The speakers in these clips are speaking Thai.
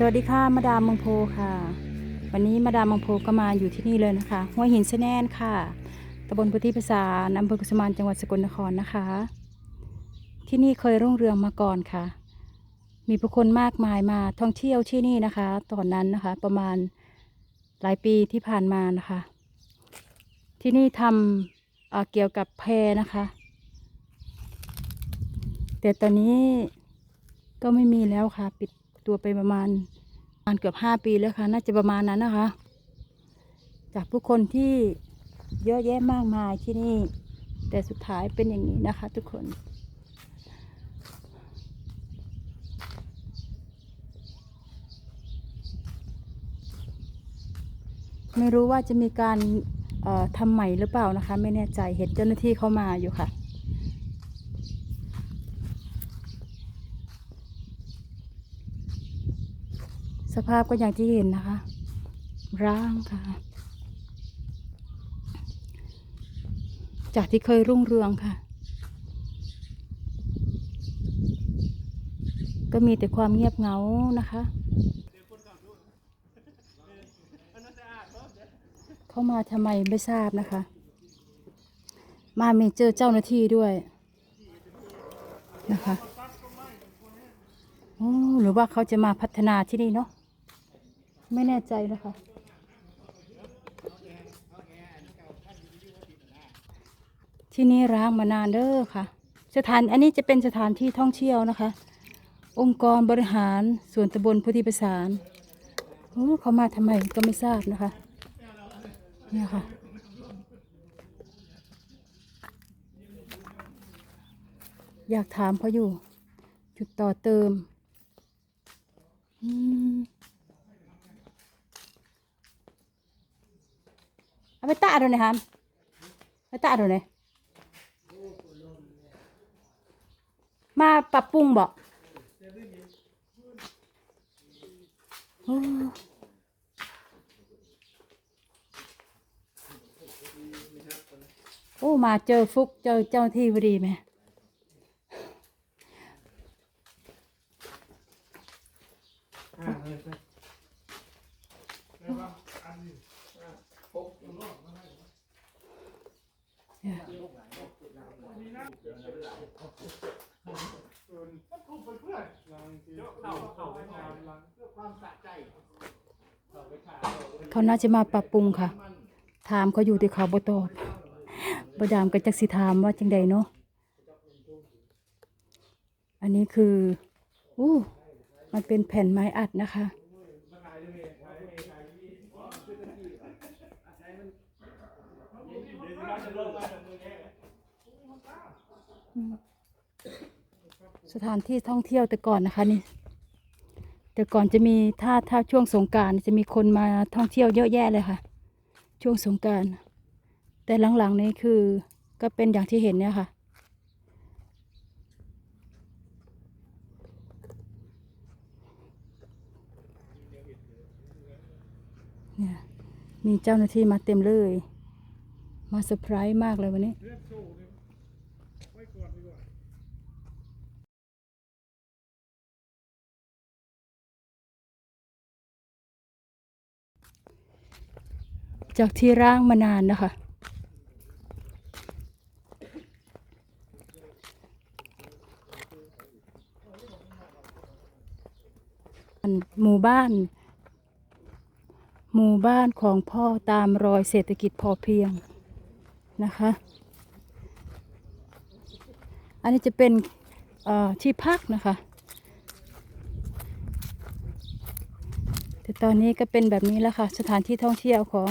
สวัสดีค่ะมาดามมืองโพค่ะ วันนี้มาดามมืองโพก็มาอยู่ที่นี่เลยนะคะห้วยหินสะแนนค่ะตำบลพุทธิภาษาอำเภอกุสมานจังหวัดสกลนครนะคะ ที่นี่เคยรุ่งเรืองมาก่อนค่ะ มีผู้คนมากมายมาท่องเที่ยวที่นี่นะคะ ตอนนั้นนะคะ ประมาณหลายปีที่ผ่านมานะคะ ที่นี่ทำเอ่อเกี่ยวกับแพนะคะ แต่ตอนนี้ก็ไม่มีแล้วค่ะปิด ตัวไปประมาณประมาณเกือบห้าปีแล้วค่ะ น่าจะประมาณนั้นนะคะ จากผู้คนที่เยอะแยะมากมายที่นี่ แต่สุดท้ายเป็นอย่างนี้นะคะ ทุกคนไม่รู้ว่าจะมีการทำใหม่หรือเปล่านะคะ ไม่แน่ใจเห็นเจ้าหน้าที่เข้ามาอยู่ค่ะ สภาพก็อย่างที่เห็นนะคะร้างค่ะ จากที่เคยรุ่งเรืองค่ะ ก็มีแต่ความเงียบเหงานะคะ เข้ามาทำไมไม่ทราบนะคะ มามีเจอเจ้าหน้าที่ด้วยนะคะโอ้หรือว่าเขาจะมาพัฒนาที่นี่เนาะ ไม่แน่ใจนะคะที่นี่ร้างมานานเด้อค่ะ สถานอันนี้จะเป็นสถานที่ท่องเที่ยวนะคะ องค์กรบริหารส่วนตำบลพุทธิประสานเขามาทำไมก็ไม่ทราบนะคะเนี่ยค่ะอยากถามเขาอยู่ จุดต่อเติม อืมเอา ไปตะดูหน่อยครับไปตะดูหน่อยมาปรับปรุงบอกโอ้โอ้มาเจอฟุกเจอเจ้าห น้าที่พอดีไหมเขาน่าจะมาปรับปรุงค่ะ ถามเขาอยู่ที่เขาบ่ตอบบดามก็จักสิถามว่าจังใดเนาะ อันนี้คืออู้มันเป็นแผ่นไม้อัดนะคะ สถานที่ท่องเที่ยวแต่ก่อนนะคะนี่แต่ก่อนจะมีถ้าถ้าช่วงสงการจะมีคนมาท่องเที่ยวเยอะแยะเลยค่ะ ช่วงสงการแต่หลังๆนี้คือก็เป็นอย่างที่เห็นเนี่ยค่ะ เนี่ยมีเจ้าหน้าที่มาเต็มเลย มาเซอร์ไพรส์มากเลยวันนี้ จากที่ร่างมานานนะคะ หมู่บ้าน หมู่บ้านของพ่อตามรอยเศรษฐกิจพอเพียงนะคะ อันนี้จะเป็นที่พักนะคะ แต่ตอนนี้ก็เป็นแบบนี้แล้วค่ะ สถานที่ท่องเที่ยวของ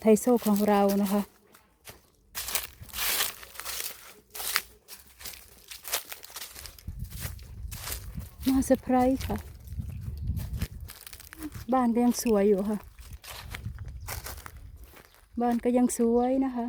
ไทโซของเรานะคะมาเซอร์ไพรส์ค่ะ บ้านก็ยังสวยอยู่ค่ะ บ้านก็ยังสวยนะคะ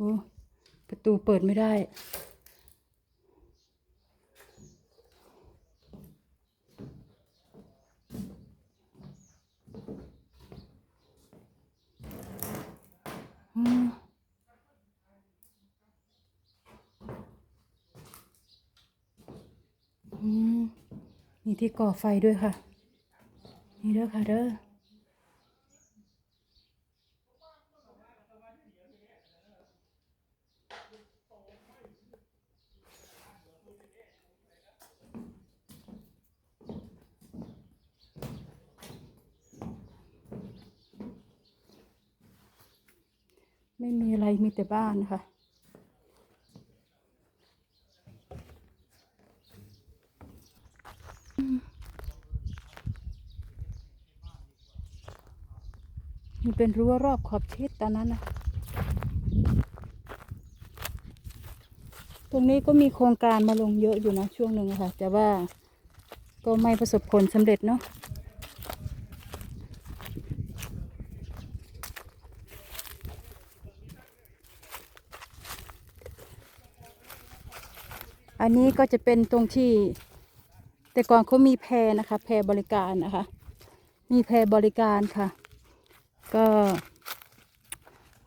อ้ประตูเปิดไม่ได้ อืมอืมมีที่ก่อไฟด้วยค่ะ นี่เด้อค่ะเด้อ ไม่มีอะไรมีแต่บ้านค่ะ มันเป็นรั้วรอบขอบชิดตอนนั้นนะตรงนี้ก็มีโครงการมาลงเยอะอยู่นะช่วงหนึ่งะค่ะ แต่ว่าก็ไม่ประสบผลสำเร็จเนาะ อันนี้ก็จะเป็นตรงที่ แต่ก่อนเขามีแพรนะคะ แพรบริการนะคะ มีแพรบริการค่ะ ก็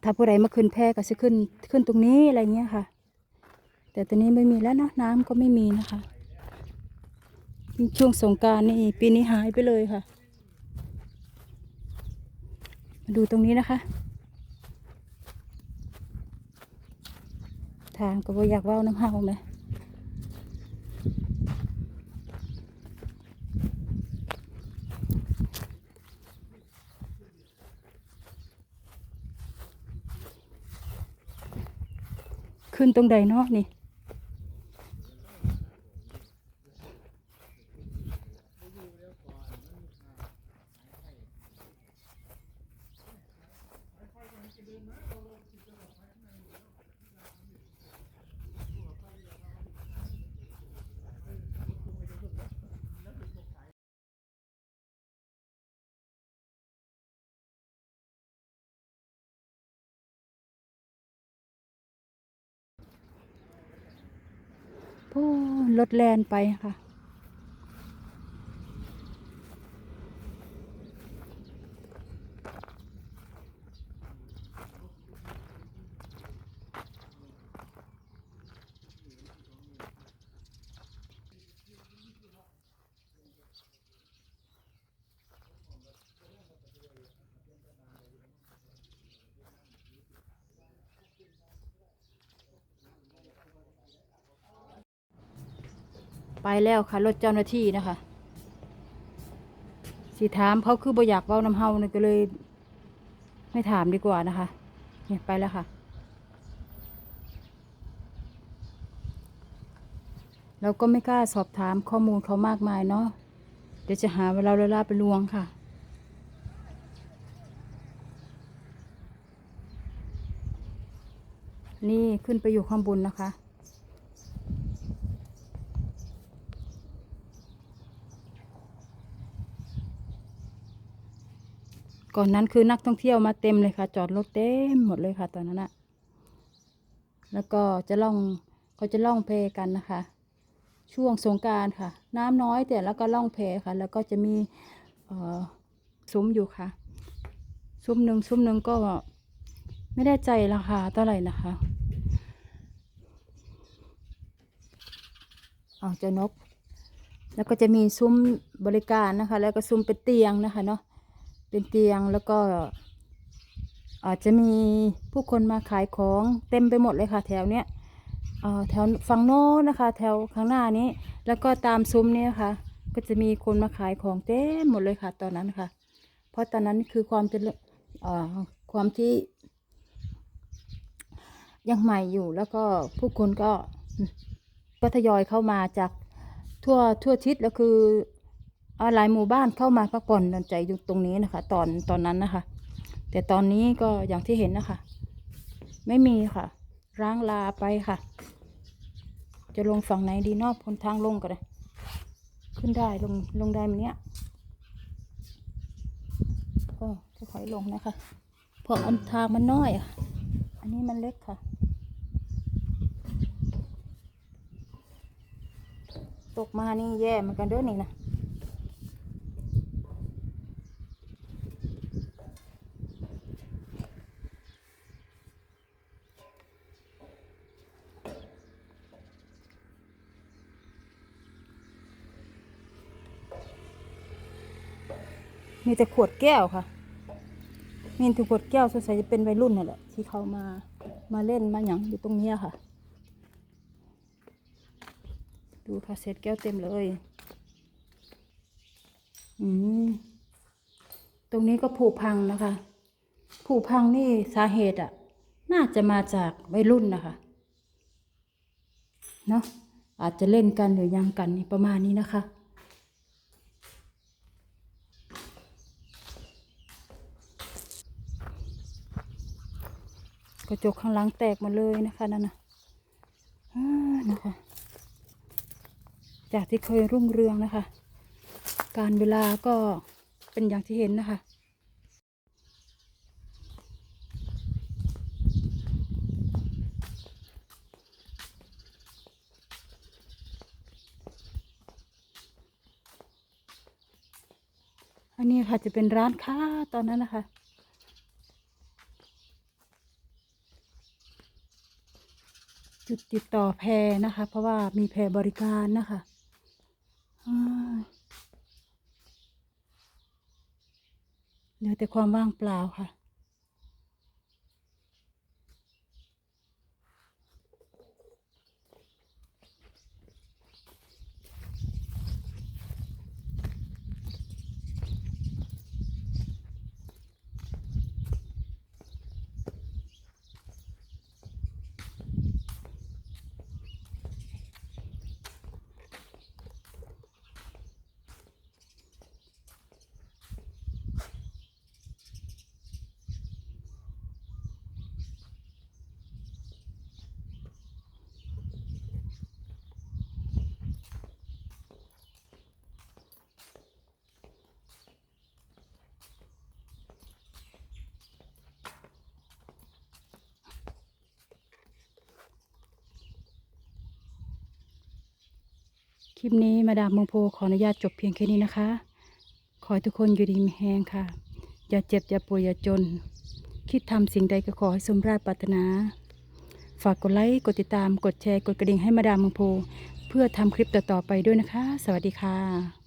ถ้าผู้ใดมาขึ้นแพรก็จะขึ้นขึ้นตรงนี้อะไรเงี้ยค่ะ แต่ตอนนี้ไม่มีแล้วเนอะน้ำก็ไม่มีนะคะช่วงสงการนี่ปีนี้หายไปเลยค่ะ มาดูตรงนี้นะคะ ทางก็บ่อยากว้าน้ำเฮาไหม ขึ้นตรงใดเนาะนี่ รถแลนไปค่ะ ไปแล้วค่ะรถเจ้าหน้าที่นะคะ สิถามเขาคือบ่อยากเว้าน้ำเฮาเนี่ยก็เลย ไม่ถามดีกว่านะคะเนี่ยไปแล้วค่ะ เราก็ไม่กล้าสอบถามข้อมูลเขามากมายเนาะเดี๋ยวจะหาเวลาเวลาไปลวงค่ะนี่ขึ้นไปอยู่ข้างบนนะคะ ก่อนนั้นคือนักท่องเที่ยวมาเต็มเลยค่ะ จอดรถเต็มหมดเลยค่ะ ตอนนั้นอะแล้วก็จะล่องเขาจะล่องแพกันนะคะ ช่วงสงการค่ะ น้ำน้อยแต่แล้วก็ล่องแพค่ะ แล้วก็จะมีเอ่อซุ้มอยู่ค่ะ ซุ้มหนึ่งซุ้มหนึ่งก็ไม่ได้ใจราคาเท่าไหร่นะคะเอาเจ้านก แล้วก็จะมีซุ้มบริการนะคะ แล้วก็ซุ้มเป็นเตียงนะคะเนาะ เป็นเตียงแล้วก็อาจจะมีผู้คนมาขายของเต็มไปหมดเลยค่ะ แถวเนี้ยแถวฝั่งโน้นนะคะ แถวข้างหน้านี้ แล้วก็ตามซุ้มเนี้ค่ะก็จะมีคนมาขายของเต็มหมดเลยค่ะ ตอนนั้นค่ะ เพราะตอนนั้นคือความเจะเอ่อความที่ยังใหม่อยู่แล้วก็ผู้คนก็ก็ทยอยเข้ามาจากทั่วทั่วทิศแล้วคือ หลายหมู่บ้านเข้ามาพักผ่อนใจอยู่ตรงนี้นะคะ ตอนตอนนั้นนะคะ แต่ตอนนี้ก็อย่างที่เห็นนะคะ ไม่มีค่ะ ร้างลาไปค่ะ จะลงฝั่งไหนดีนอกคนทางลงก็ได้ ขึ้นได้ลงลงได้มันเนี้ยก็จะถอยลงนะคะเพราะอันทางมันน้อยอะ อันนี้มันเล็กค่ะ ตกมานี่แย่เหมือนกันด้วยนี่นะ มีแต่ขวดแก้วค่ะมีแต่ขวดแก้วสงสัยจะเป็นวัยรุ่นนั่แหละที่เขามามาเล่นมาหยังอยู่ตรงนี้ค่ะ ดูค่ะเศษแก้วเต็มเลยอืมตรงนี้ก็ผุพังนะคะผุพังนี่สาเหตุอะน่าจะมาจากวัยรุ่นนะคะเนาะอาจจะเล่นกันหรือยังกันนี่ประมาณนี้นะคะ ระจกข้างหลังแตกหมาเลยนะคะนั่นนะนะคะ จากที่เคยรุ่งเรืองนะคะ การเวลาก็เป็นอย่างที่เห็นนะคะอันนี้ค่ะจะเป็นร้านค้าตอนนั้นนะคะ จุดติดต่อแพรนะคะ เพราะว่ามีแพรบริการนะคะเหลือแต่ความว่างเปล่าค่ะ ลิปนี้มาดามมงโพขออนุญาตจบเพียงแค่นี้นะคะ ขอให้ทุกคนอยู่ดีมีแฮงค่ะ อย่าเจ็บอย่าป่วยอย่าจน คิดทำสิ่งใดก็ขอให้สมราชปรารถนา ฝากกดไลค์กดติดตามกดแชร์กดกระดิ่งให้มาดามมงโพเพื่อทำคลิปต่อๆไปด้วยนะคะ สวัสดีค่ะ